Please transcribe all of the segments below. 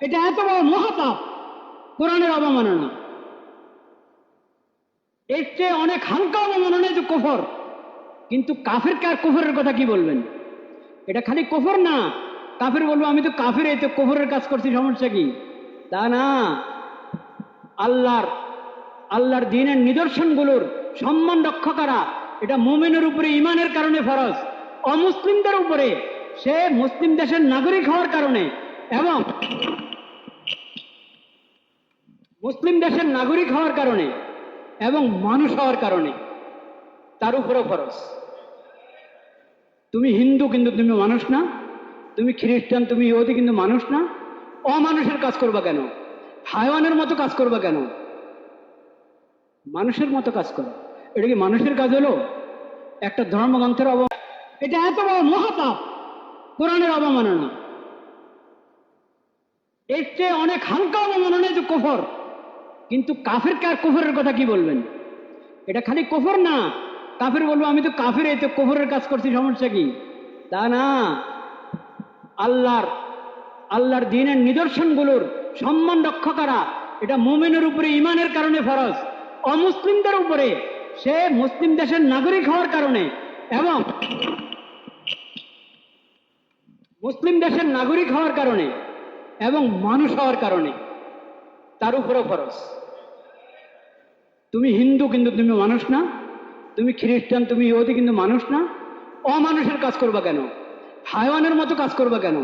এটা এত বড় মহাপাপ কোরআনের অবমাননা। এর চেয়ে অনেক হালকা অবমাননা যে কুফর। কিন্তু কাফের কার কুফরের কথা কি বলবেন? এটা খালি কুফর না। কাফের বলব, আমি তো কাফের, এই তো কুফরের কাজ করছি, সমস্যা কি? তা না। আল্লাহর আল্লাহর দিনের নিদর্শনগুলোর সম্মান রক্ষা করা, এটা মুমিনের উপরে ইমানের কারণে ফরজ। অমুসলিমদের উপরে, সে মুসলিম দেশের নাগরিক হওয়ার কারণে। এবং মুসলিম দেশের নাগরিক হওয়ার কারণে এবং মানুষ হওয়ার কারণে তার উপরেও ফরজ তুমি হিন্দু কিন্তু তুমি মানুষ না, তুমি খ্রিস্টান, তুমি ইহুদি কিন্তু মানুষ না। অমানুষের কাজ করবা কেন? হায়ওয়ানের মতো কাজ করবা কেন? মানুষের মতো কাজ করো। এটা কি মানুষের কাজ হলো? একটা ধর্মগ্রন্থের অব এটা এত বড় মহাপাপ, কোরআনের অবমাননা। এর চেয়ে অনেক হালকা অবমাননা যে কুফর। কিন্তু কাফের কার কুফরের কথা কি বলবেন? এটা খালি কুফর না। কাফের বলব, আমি তো কাফের, এই তো কুফরের কাজ করছি, সমস্যা কি? তা না। আল্লাহর আল্লাহর দিনের নিদর্শনগুলোর সম্মান রক্ষা করা, এটা মুমিনের উপরে ইমানের কারণে ফরজ। অমুসলিমদের উপরে, সে মুসলিম দেশের নাগরিক হওয়ার কারণে। এবং মুসলিম দেশের নাগরিক হওয়ার কারণে এবং মানুষ হওয়ার কারণে। তার উপরেও ফরজ। তুমি হিন্দু কিন্তু তুমি মানুষ না, তুমি খ্রিস্টান, তুমি ইহুদি কিন্তু মানুষ না। অমানুষের কাজ করবা কেন? হায়ওয়ানের মতো কাজ করবা কেন?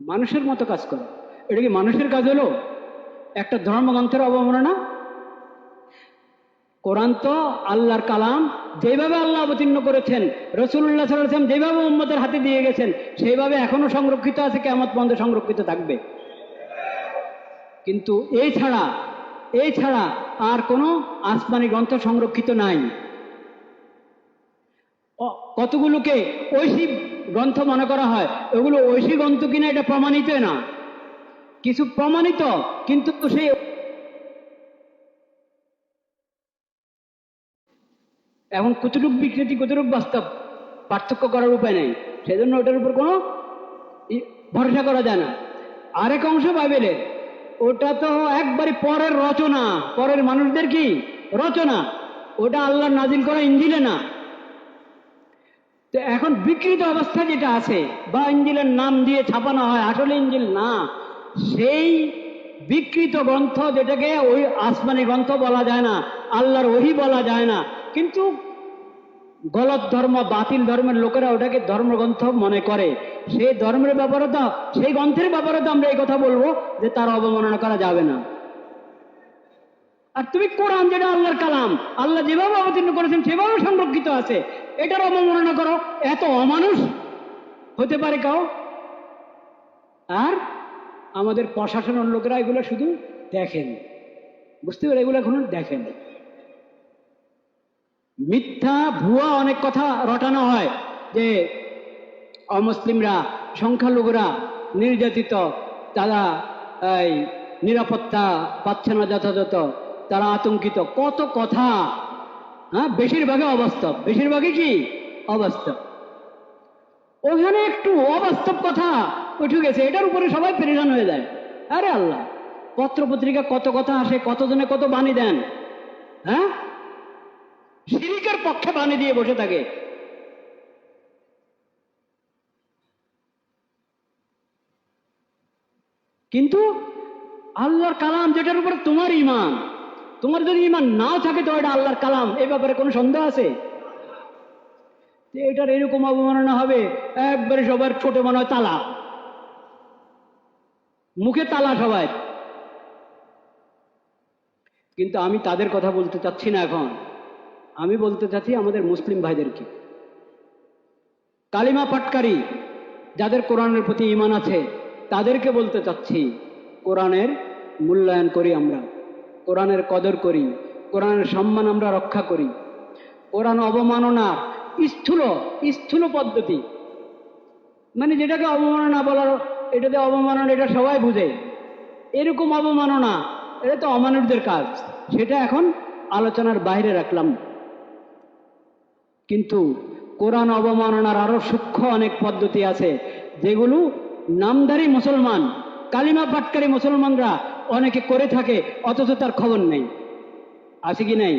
মানুষের মতো কাজ করো। এটা কি মানুষের কাজ হলো? একটা ধর্মগ্রন্থের অবমাননা? কোরআন তো আল্লাহর কালাম, যেভাবে আল্লাহ অবতীর্ণ করেছেন রসুল্লাহ সাল্লাম যেভাবে উম্মতের হাতে দিয়ে গেছেন, সেইভাবে এখনও সংরক্ষিত আছে কেমত বন্ধ সংরক্ষিত থাকবে। কিন্তু এই ছাড়া এই ছাড়া আর কোনো আসমানি গ্রন্থ সংরক্ষিত নাই। কতগুলোকে ঐশী গ্রন্থ মনে করা হয়? ওগুলো ঐশী গ্রন্থ কিনা এটা প্রমাণিত না। কিছু প্রমাণিত, কিন্তু সেই এখন কতটুক বিকৃতি, কতটুক বাস্তব পার্থক্য করার উপায় নেই। সেজন্য ওটার উপর কোনো ভরসা করা যায় না। আরেক অংশ বাইবেলের ওটা তো একবারে পরের রচনা। পরের মানুষদের কি? রচনা। ওটা আল্লাহ নাজিল করা ইঞ্জিলে না। তো এখন বিকৃত অবস্থা যেটা আছে, বা ইঞ্জিলের নাম দিয়ে ছাপানো হয়, আসলে ইঞ্জিল না। সেই বিকৃত গ্রন্থ যেটাকে ওই আসমানি গ্রন্থ বলা যায় না, আল্লাহর ওহি বলা যায় না। কিন্তু গলত ধর্ম, বাতিল ধর্মের লোকেরা ওটাকে ধর্মগ্রন্থ মনে করে। সেই ধর্মের ব্যাপারে তো, সেই গ্রন্থের ব্যাপারে তো আমরা এই কথা বলব যে তার অবমাননা করা যাবে না। আর তুমি কোরআন যেটা আল্লাহর কালাম, আল্লাহ যেভাবে অবতীর্ণ করেছেন সেভাবে সংরক্ষিত আছে। এটার অবমাননা করো, এত অমানুষ হতে পারে কাও? আর আমাদের প্রশাসনের লোকেরা এগুলো শুধু দেখেন। বুঝতে পারে এগুলো এখন দেখেন। মিথ্যা ভুয়া অনেক কথা রটানো হয় যে অমুসলিমরা, সংখ্যালঘুরা, নির্যাতিত, তারা এই নিরাপত্তা পাচ্ছে না যথাযথ, তারা আতঙ্কিত। কত কথা হ্যাঁ? বেশিরভাগই অবাস্তব। বেশিরভাগই কি? অবাস্তব। ওখানে একটু অবাস্তব কথা উঠে গেছে। এটার উপরে সবাই পরিধান হয়ে যায়। আরে আল্লাহ পত্র পত্রিকা কত কথা আসে, কতজনে কত বাণী দেন হ্যাঁ? শিরিকের পক্ষে বাণী দিয়ে বসে থাকে। কিন্তু আল্লাহর কালাম যেটার উপরে তোমার ইমান তোমার যদি ইমান নাও থাকে, তো এটা আল্লাহর কালাম। এই ব্যাপারে কোনো সন্দেহ আছে? এটার এরকম অবমাননা হবে, একবারে সবার ছোট মনে হয় তালা। মুখে তালা সবাই। কিন্তু আমি তাদের কথা বলতে চাচ্ছি না এখন। আমি বলতে চাচ্ছি আমাদের মুসলিম ভাইদেরকে। কালিমা পাটকারী যাদের কোরআনের প্রতি ইমান আছে, তাদেরকে বলতে চাচ্ছি, কোরআনের মূল্যায়ন করি আমরা, কোরআনের কদর করি, কোরআনের সম্মান আমরা রক্ষা করি। কোরআন অবমাননার স্থূল স্থূল পদ্ধতি। মানে যেটাকে অবমাননা বলার এটাতে অবমাননা, এটা সবাই বুঝে। এরকম অবমাননা, এটা তো অমানুষদের কাজ। সেটা এখন আলোচনার বাইরে রাখলাম। কিন্তু কোরআন অবমাননার আরও সূক্ষ্ম অনেক পদ্ধতি আছে, যেগুলো নামধারী মুসলমান, কালিমা পাটকারী মুসলমানরা অনেকে করে থাকে, অথচ তার খবর নেই। আছে কি নেই?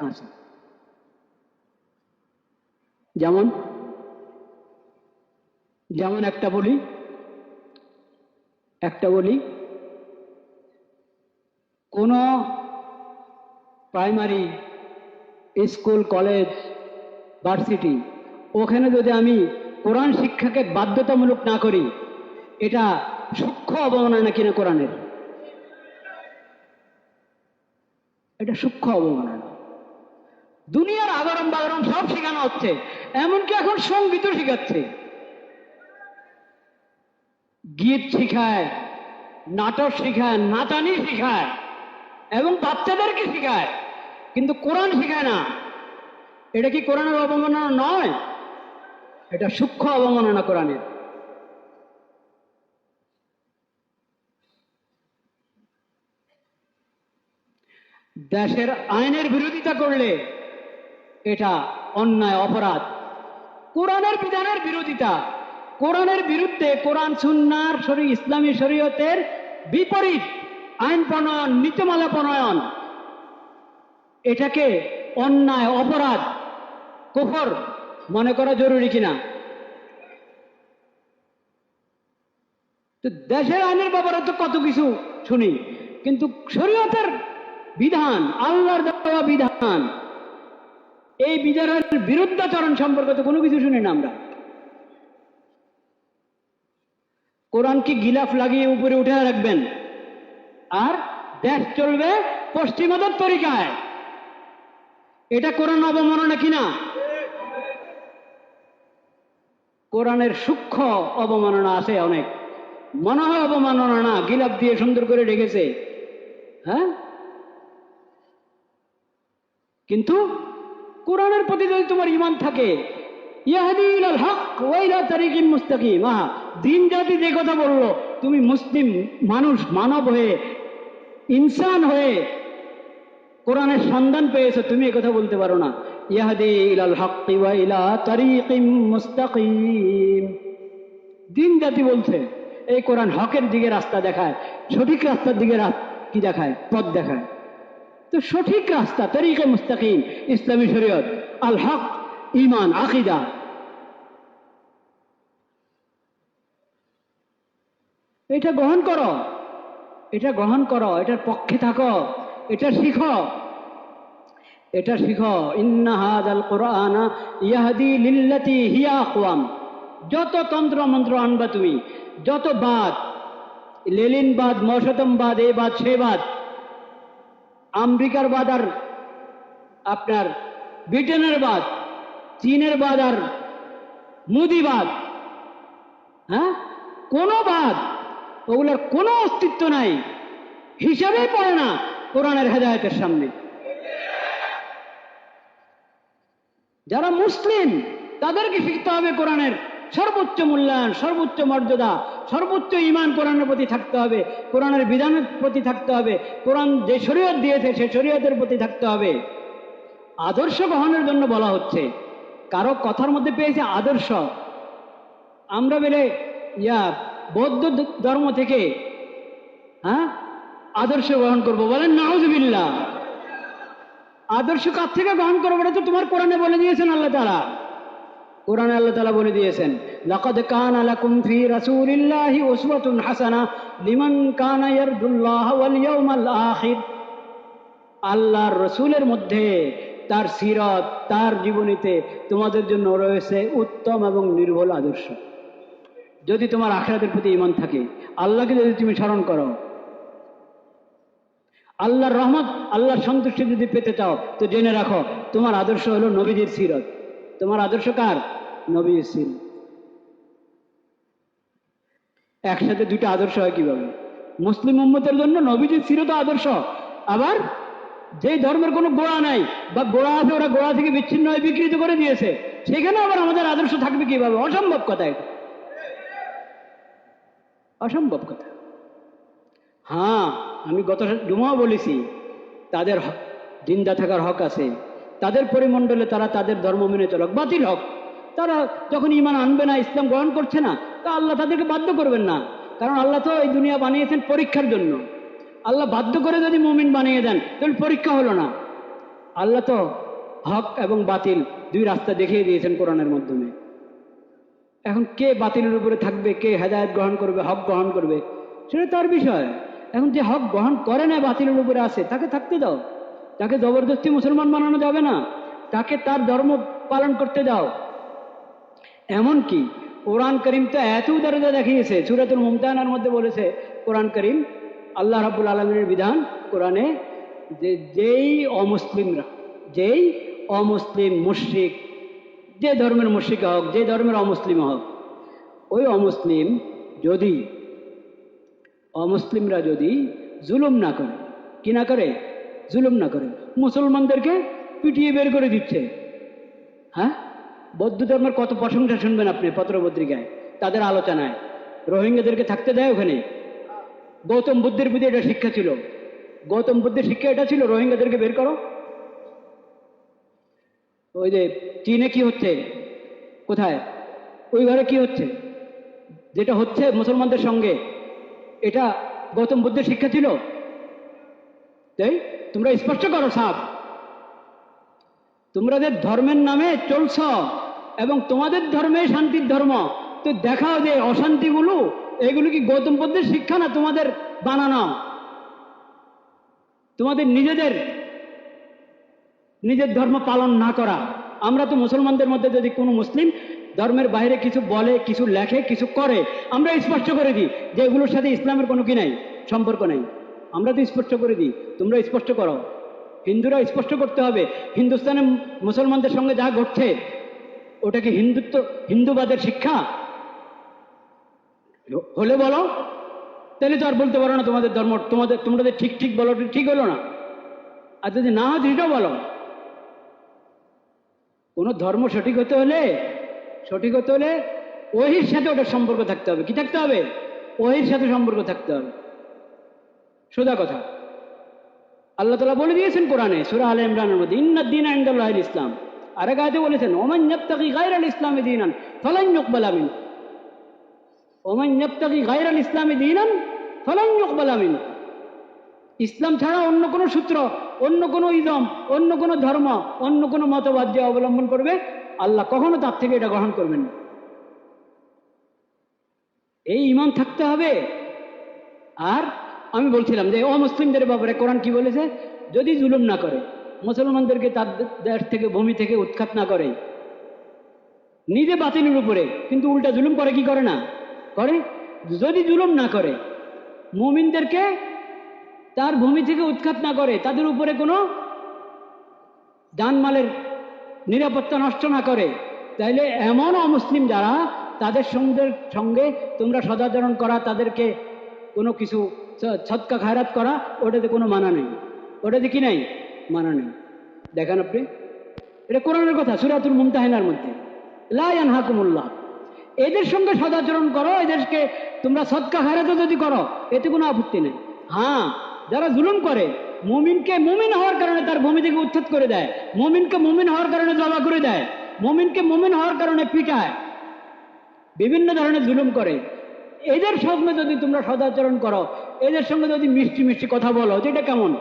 আছে। যেমন যেমন একটা বলি একটা বলি, কোনো প্রাইমারি স্কুল কলেজ ভার্সিটি ওখানে যদি আমি কোরআন শিক্ষাকে বাধ্যতামূলক না করি, এটা সূক্ষ্ম অবমাননা কিনা কোরআনের? এটা সূক্ষ্ম অবমাননা। দুনিয়ার আবরণ বাগরণ সব শেখানো হচ্ছে, এমনকি এখন সঙ্গীতও শেখাচ্ছে। গীত শিখায়, নাটক শিখায়, নাচানি শিখায়, এবং বাচ্চাদেরকে শেখায়, কিন্তু কোরআন শেখায় না। এটা কি কোরআনের অবমাননা? নয়। এটা সূক্ষ্ম অবমাননা কোরআনের। দেশের আইনের বিরোধিতা করলে এটা অন্যায়, অপরাধ। কোরআনের বিধানের বিরোধিতা। কোরআনের বিরুদ্ধে কোরআন, সুন্নার শরী ইসলামী শরীয়তের বিপরীত আইন প্রণয়ন, নীতিমালা প্রণয়ন, এটাকে অন্যায়, অপরাধ কুফর মনে করা জরুরি কিনা? তো দেশের আইনের ব্যাপারে তো কত কিছু শুনি, কিন্তু শরীয়তের বিধান, আল্লাহর দেওয়া বিধান, এই বিধানের বিরুদ্ধাচরণ সম্পর্কে তো কোনো কিছু শুনি না আমরা। কোরআন কি গিলাফ লাগিয়ে উপরে উঠে রাখবেন? আর দেশ চলবে পশ্চিমাদের তরিকায়। এটা কোরআন অবমাননা কিনা? কোরআনের সূক্ষ্ম অবমাননা আছে অনেক। মনে হয় অবমাননা গিলাপ দিয়ে সুন্দর করে রেখেছে হ্যাঁ? কিন্তু কোরআনের প্রতি যদি তোমার ইমান থাকে দিন জাতি যে কথা বলল, তুমি মুসলিম মানুষ, মানব হয়ে, ইনসান হয়ে কোরআনের সন্ধান পেয়েছ, তুমি কথা বলতে পারো না। ইয়াহাদি ইলাল হক ওয়া ইলা তারিকিম মুস্তাকিম। দিন জাতি বলছে, এই কোরআন হকের দিকে রাস্তা দেখায়, সঠিক রাস্তার দিকে কি দেখায়? পথ দেখায়। তো সঠিক রাস্তা তরিকে মুস্তাকিম, ইসলামী শরীয়ত, আল হক ইমান আকিদা। এটা গ্রহণ করো, এটা গ্রহণ করো, এটার পক্ষে থাকো, এটা শিখো। এটা শিখো। ইন্না হাদাল কোরআনা ইয়াহদি লিল্লাতি হিয়া আকওয়াম। যত তন্ত্র মন্ত্র আনবা তুমি, যত বাদ লেলিনবাদ মশতমবাদ এ বাদ সে বাদ আমেরিকার বাদ আর আপনার ব্রিটেনের বাদ, চীনের বাদ আর মুদিবাদ হ্যাঁ? কোনো বাদ, ওগুলোর কোনো অস্তিত্ব নাই। হিসাবেই পড়ে না কোরআনের হেদায়তের সামনে। যারা মুসলিম, তাদেরকে শিখতে হবে কোরআনের সর্বোচ্চ মূল্যায়ন, সর্বোচ্চ মর্যাদা, সর্বোচ্চ ইমান কোরআনের প্রতি থাকতে হবে, কোরআনের বিধানের প্রতি থাকতে হবে, কোরআন যে শরীয়ত দিয়েছে, সে শরীয়তের প্রতি থাকতে হবে। আদর্শ গ্রহণের জন্য বলা হচ্ছে, কারও কথার মধ্যে পেয়েছে আদর্শ। আমরা বেলে, ইয়া বৌদ্ধ ধর্ম থেকে হ্যাঁ আদর্শ গ্রহণ করব। বলেন, নাউজুবিল্লাহ। আদর্শ কার থেকে গ্রহণ করব এটা তো তোমার কোরআনে বলে দিয়েছেন আল্লাহ তালা কোরআনে আল্লাহ তালা বলে দিয়েছেন, লাকাদ কান লাকুম ফি রাসূলিল্লাহি উসওয়াতুন হাসানা লিমান কানা ইয়ারজুল্লাহ ওয়াল ইয়াউমাল আখির। আল্লাহর রসুলের মধ্যে তার সিরত, তার জীবনীতে তোমাদের জন্য রয়েছে উত্তম এবং নির্ভুল আদর্শ। যদি তোমার আখেরাতের প্রতি ইমান থাকে, আল্লাহকে যদি তুমি স্মরণ করো আল্লাহর রহমত, আল্লাহর সন্তুষ্টি যদি পেতে চাও, তো জেনে রাখো, তোমার আদর্শ হলো নবীজির সিরত। তোমার আদর্শ কার? নবীর সিরত। একসাথে দুটো আদর্শ হয় কীভাবে? মুসলিম উম্মতের জন্য নবীজির সিরত আদর্শ। আবার যেই ধর্মের কোনো গোড়া নাই, বা গোড়া আছে ওরা গোড়া থেকে বিচ্ছিন্ন হয়ে বিকৃত করে দিয়েছে, সেখানে আবার আমাদের আদর্শ থাকবে কীভাবে? অসম্ভব কথা এটা। অসম্ভব কথা। হ্যাঁ আমি গত জুমাও বলেছি, তাদের জিন্দা থাকার হক আছে। তাদের পরিমণ্ডলে তারা তাদের ধর্ম মেনে চলক, বাতিল হক। তারা যখন ইমান আনবে না, ইসলাম গ্রহণ করছে না, তা আল্লাহ তাদেরকে বাধ্য করবেন না। কারণ আল্লাহ তো এই দুনিয়া বানিয়েছেন পরীক্ষার জন্য। আল্লাহ বাধ্য করে যদি মুমিন বানিয়ে দেন, তাহলে পরীক্ষা হলো না। আল্লাহ তো হক এবং বাতিল দুই রাস্তা দেখিয়ে দিয়েছেন কোরআনের মাধ্যমে। এখন কে বাতিলের উপরে থাকবে, কে হেদায়ত গ্রহণ করবে, হক গ্রহণ করবে, সেটা তার বিষয়। এখন যে হক গ্রহণ করে না, বাতিলের উপরে আসে তাকে থাকতে দাও। তাকে জবরদস্তি মুসলমান বানানো যাবে না। তাকে তার ধর্ম পালন করতে দাও। এমন কি কোরআন করিম তো এত উদারতা দেখিয়েছে, সুরাতুল মুমতাহানার মধ্যে বলেছে, কোরআন করিম আল্লাহ রাবুল আলমিনের বিধান কোরআনে যে যেই অমুসলিমরা, যেই অমুসলিম মুশ্রিক, যে ধর্মের মুশ্রিক হোক, যে ধর্মের অমুসলিম হোক, ওই অমুসলিম যদি অমুসলিমরা যদি জুলুম না করে, কি না করে? জুলুম না করে। মুসলমানদেরকে পিটিয়ে বের করে দিচ্ছে। হ্যাঁ? বৌদ্ধ ধর্মের কত প্রশংসা শুনবেন আপনি পত্রপত্রিকায়, তাদের আলোচনায়। রোহিঙ্গাদেরকে থাকতে দেয় ওখানে। গৌতম বুদ্ধের প্রতি এটা শিক্ষা ছিল। গৌতম বুদ্ধের শিক্ষা এটা ছিল, রোহিঙ্গাদেরকে বের করো। ওই যে চীনে কি হচ্ছে? কোথায়? ওই ঘরে কি হচ্ছে? যেটা হচ্ছে মুসলমানদের সঙ্গে এটা গৌতম বুদ্ধের শিক্ষা ছিল। তাই তোমরা স্পষ্ট করো সাপ তোমাদের ধর্মের নামে চলছ এবং তোমাদের ধর্মে শান্তির ধর্ম। তো দেখাও যে অশান্তিগুলো, এগুলো কি গৌতম বুদ্ধের শিক্ষা না তোমাদের বানানো? তোমাদের নিজেদের, নিজের ধর্ম পালন না করা। আমরা তো মুসলমানদের মধ্যে যদি কোনো মুসলিম ধর্মের বাইরে কিছু বলে, কিছু লেখে, কিছু করে, আমরা স্পষ্ট করে দিই যে এগুলোর সাথে ইসলামের কোনো কি নাই, সম্পর্ক নেই। আমরা তো স্পষ্ট করে দিই, তোমরা স্পষ্ট করো। হিন্দুরা স্পষ্ট করতে হবে, হিন্দুস্তানে মুসলমানদের সঙ্গে যা ঘটছে, ওটা কি হিন্দুত্ব, হিন্দুবাদের শিক্ষা? হলে বলো, তাহলে তো আর বলতে পারো না তোমাদের ধর্ম, তোমাদের তোমাদের ঠিক ঠিক বলো, ঠিক হলো না। আর যদি না হয়, সেটাও বলো। কোনো ধর্ম সঠিক হতে হলে সঠিক হতে হলে ওহির সাথে ওটার সম্পর্ক থাকতে হবে। কি থাকতে হবে? ওহির সাথে সম্পর্ক থাকতে হবে। সোজা কথা। আল্লাহ তালা বলে দিয়েছেন কোরআনে, সুরা আল ইমরানের মধ্যে ইন্নাদ্দিন আইন্দাল্লাহ ইসলাম। আর আয়তে বলেছেন, ওমান ইয়াবতাগি গায়রাল ইসলামী দীনান ফালান ইউকবাল মিন। ওমান ইয়াবতাগি গায়রাল ইসলামী দীনান ফালান ইউকবাল মিন। ইসলাম ছাড়া অন্য কোনো সূত্র, অন্য কোনো ইদম, অন্য কোনো ধর্ম, অন্য কোনো মতবাদ যে অবলম্বন করবে আল্লাহ কখনো তার থেকে এটা গ্রহণ করবেন না। এই ইমান থাকতে হবে। আর আমি বলছিলাম যে অমুসলিমদের ব্যাপারে কোরআন কি বলেছে? যদি জুলুম না করে, মুসলমানদেরকে তার দেশ থেকে, ভূমি থেকে উৎখাত না করে, নিজে বাতিলের উপরে, কিন্তু উল্টা জুলুম করে কি করে না? করে? যদি জুলুম না করে, মুমিনদেরকে তার ভূমি থেকে উৎখাত না করে, তাদের উপরে কোনো জানমালের নিরাপত্তা নষ্ট না করে। তাইলে এমন অমুসলিম যারা, তাদের সঙ্গে সঙ্গে তোমরা সদাচরণ করা, তাদেরকে কোনো কিছু ছৎকা খায়রাত করা, ওটাতে কোনো মানা নেই। ওটাতে কি নাই? মানা নেই। দেখেন আপনি, এটা কোরআনের কথা, সুরাতুল মুমতাহিনার মধ্যে। লায়ান হাকুমুল্লাহ এদের সঙ্গে সদাচরণ করো, এদেরকে তোমরা সৎকা খায়রাতও যদি করো, এতে কোনো আপত্তি নেই। হ্যাঁ যারা জুলুম করে মুমিনকে মুমিন হওয়ার কারণে তার ভূমি থেকে উচ্ছেদ করে দেয়। মুমিনকে মুমিন হওয়ার কারণে জবা করে দেয়। মুমিনকে মুমিন হওয়ার কারণে পিটায়। বিভিন্ন ধরনের জুলুম করে। এদের সঙ্গে যদি তোমরা সদাচরণ করো, এদের সঙ্গে যদি মিষ্টি মিষ্টি কথা বলো যেটা কেমন?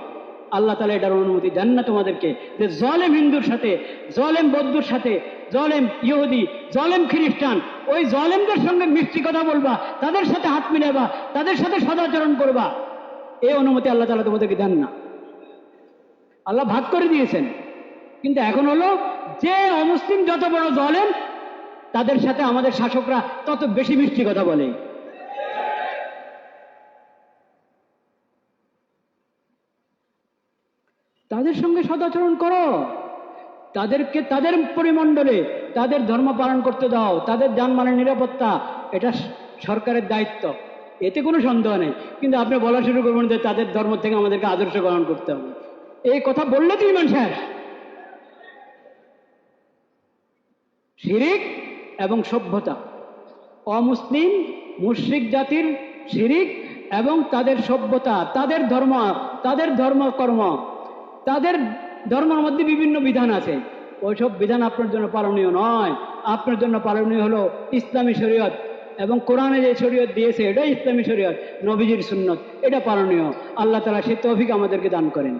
আল্লাহ তালা এটার অনুমতি দেন না তোমাদেরকে। যে জলেম হিন্দুর সাথে, জলেম বৌদ্ধর সাথে, জলেম ইহুদি, জলেম খ্রিস্টান, ওই জলেমদের সঙ্গে মিষ্টি কথা বলবা, তাদের সাথে হাত মিলাবা, তাদের সাথে সদাচরণ করবা। এই অনুমতি আল্লাহ তালা তোমাদেরকে দেন না। আল্লাহ ভাগ করে দিয়েছেন। কিন্তু এখন হলো যে অমুসলিম যত বড় জলেম, তাদের সাথে আমাদের শাসকরা তত বেশি মিষ্টি কথা বলে। তাদের সঙ্গে সদাচরণ করো। তাদেরকে তাদের পরিমণ্ডলে তাদের ধর্ম পালন করতে দাও। তাদের যানমালের নিরাপত্তা, এটা সরকারের দায়িত্ব। এতে কোনো সন্দেহ নেই। কিন্তু আপনি বলা শুরু করবেন যে তাদের ধর্ম থেকে আমাদেরকে আদর্শ গ্রহণ করতে হবে। এই কথা বললে তো ইমান শেষ শিরিক এবং সভ্যতা। অমুসলিম, মুশ্রিক জাতির শিরিক এবং তাদের সভ্যতা, তাদের ধর্ম, তাদের ধর্মকর্ম, তাদের ধর্মের মধ্যে বিভিন্ন বিধান আছে। ওইসব বিধান আপনার জন্য পালনীয় নয়। আপনার জন্য পালনীয় হলো ইসলামী শরীয়ত এবং কোরআনে যে শরীয়ত দিয়েছে, এটাই ইসলামী শরীয়ত, নবীজির সুন্নত, এটা পালনীয়। আল্লাহ তালা সে তৌফিক আমাদেরকে দান করেন।